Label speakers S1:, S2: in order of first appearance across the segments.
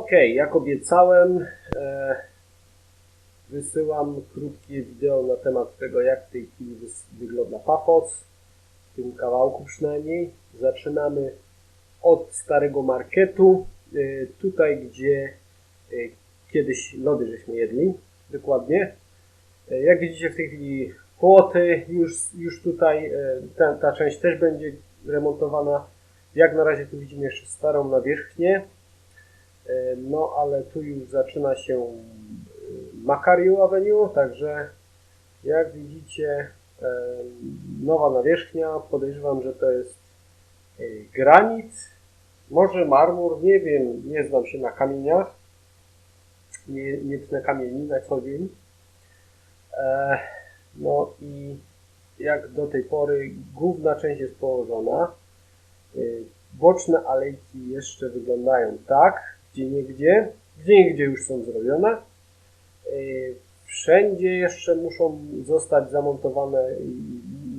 S1: Ok, jak obiecałem, e, wysyłam krótkie wideo na temat tego, jak w tej chwili wygląda Pafos, w tym kawałku przynajmniej. Zaczynamy od starego marketu, e, tutaj gdzie e, kiedyś lody żeśmy jedli, dokładnie. E, jak widzicie w tej chwili płoty, już, już tutaj e, ta, ta część też będzie remontowana. Jak na razie tu widzimy jeszcze starą nawierzchnię. E, No, ale tu już zaczyna się e, Macario Avenue, także jak widzicie, e, nowa nawierzchnia. Podejrzewam, że to jest granit, może marmur, nie wiem, nie znam się na kamieniach. Nie, nie tnę kamieni na co dzień. No i jak do tej pory główna część jest położona. Boczne alejki jeszcze wyglądają tak, gdzie niegdzie, gdzie niegdzie już są zrobione. Y, Wszędzie jeszcze muszą zostać zamontowane i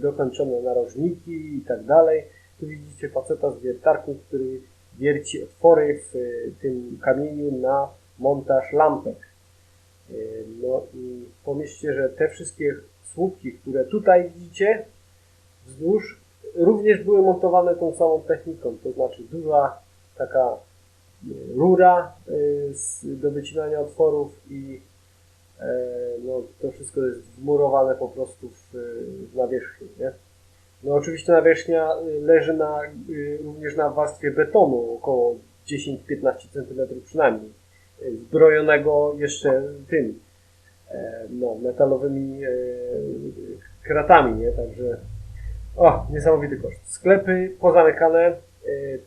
S1: dokończone narożniki i tak dalej. Tu widzicie faceta z wiertarką, który wierci otwory w y, tym kamieniu na montaż lampek. Y, No i pomyślcie, że te wszystkie słupki, które tutaj widzicie wzdłuż, również były montowane tą samą techniką, to znaczy duża taka rura y, do wycinania otworów i e, no, to wszystko jest wmurowane po prostu w, w nawierzchni. Nie? No oczywiście nawierzchnia y, leży na, y, również na warstwie betonu, około 10-15 cm przynajmniej, zbrojonego jeszcze tym e, no, metalowymi e, kratami, nie? Także o, niesamowity koszt. Sklepy pozamykane,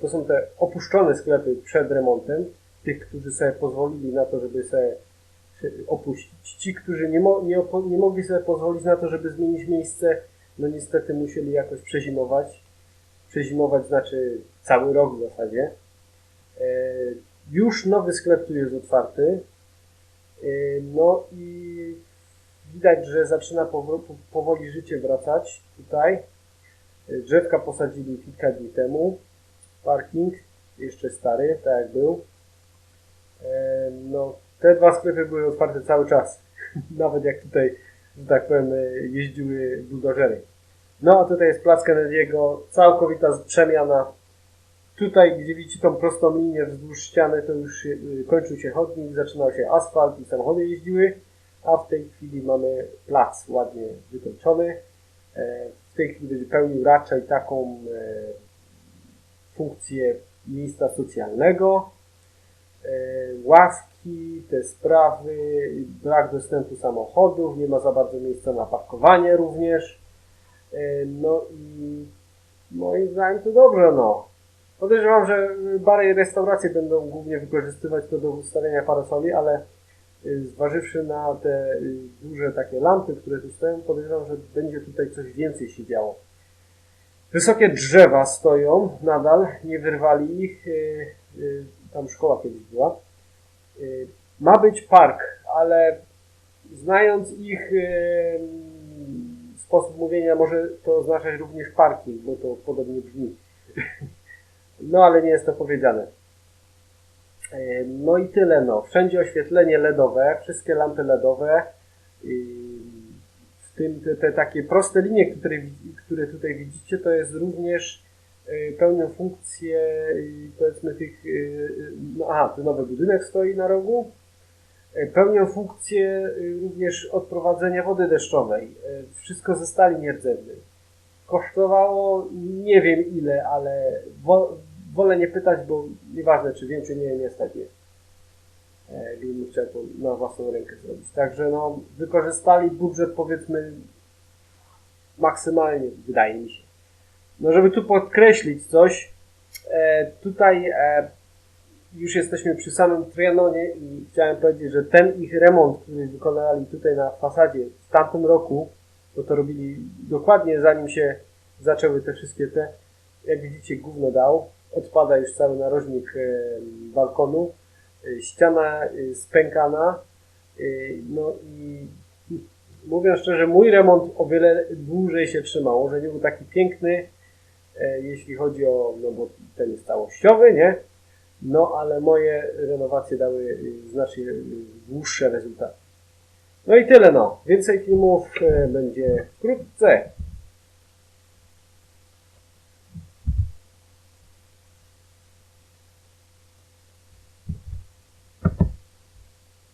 S1: to są te opuszczone sklepy przed remontem, tych, którzy sobie pozwolili na to, żeby sobie opuścić. Ci, którzy nie, mo- nie, nie mogli sobie pozwolić na to, żeby zmienić miejsce, no niestety musieli jakoś przezimować. Przezimować znaczy cały rok w zasadzie. E, Już nowy sklep tu jest otwarty. E, No i widać, że zaczyna powo- po- powoli życie wracać tutaj. E, Drzewka posadzili kilka dni temu. Parking jeszcze stary, tak jak był. E, No, te dwa sklepy były otwarte cały czas. Nawet jak tutaj, że tak powiem, e, jeździły buldożery. No, a tutaj jest plac Kennedy'ego, całkowita przemiana. Tutaj, gdzie widzicie tą prostą linię wzdłuż ściany, to już y, kończył się chodnik, zaczynał się asfalt i samochody jeździły, a w tej chwili mamy plac ładnie wykończony. E, W tej chwili będzie pełnił raczej taką funkcję miejsca socjalnego. E, Łaski, te sprawy, brak dostępu samochodów, nie ma za bardzo miejsca na parkowanie również. E, No i moim zdaniem to dobrze, no. Podejrzewam, że bary i restauracje będą głównie wykorzystywać to do ustawiania parasoli, ale y, zważywszy na te duże takie lampy, które tu stoją, podejrzewam, że będzie tutaj coś więcej się działo. Wysokie drzewa stoją nadal, nie wyrwali ich. y, y, Tam szkoła kiedyś była. Y, Ma być park, ale znając ich sposób mówienia, może to oznaczać również parking, bo to podobnie brzmi. No, ale nie jest to powiedziane. No i tyle, no. Wszędzie oświetlenie LEDowe, wszystkie lampy LEDowe. Tym te, te takie proste linie, które, które tutaj widzicie, to jest również e, pełnią funkcję powiedzmy tych, e, e, no aha, tu nowy budynek stoi na rogu. Pełnią funkcję również odprowadzenia wody deszczowej. Wszystko ze stali nierdzewnej. Kosztowało nie wiem ile, ale wo, wolę nie pytać, bo nieważne czy wiem czy nie, nie stać mnie. E, Gdybym chciał to na własną rękę zrobić. Także no, wykorzystali budżet powiedzmy maksymalnie, wydaje mi się. No żeby tu podkreślić coś, e, tutaj e, już jesteśmy przy samym Trianonie i chciałem powiedzieć, że ten ich remont, który wykonali tutaj na fasadzie w tamtym roku, bo to robili dokładnie zanim się zaczęły te wszystkie te, jak widzicie, gówno dał. Odpada już cały narożnik e, balkonu. E, ściana e, spękana. E, no i mówiąc szczerze, mój remont o wiele dłużej się trzymał. Że nie był taki piękny, e, jeśli chodzi o, no bo ten jest całościowy, nie? No, ale moje renowacje dały y, znacznie y, dłuższe rezultaty. No i tyle no. Więcej filmów y, będzie wkrótce.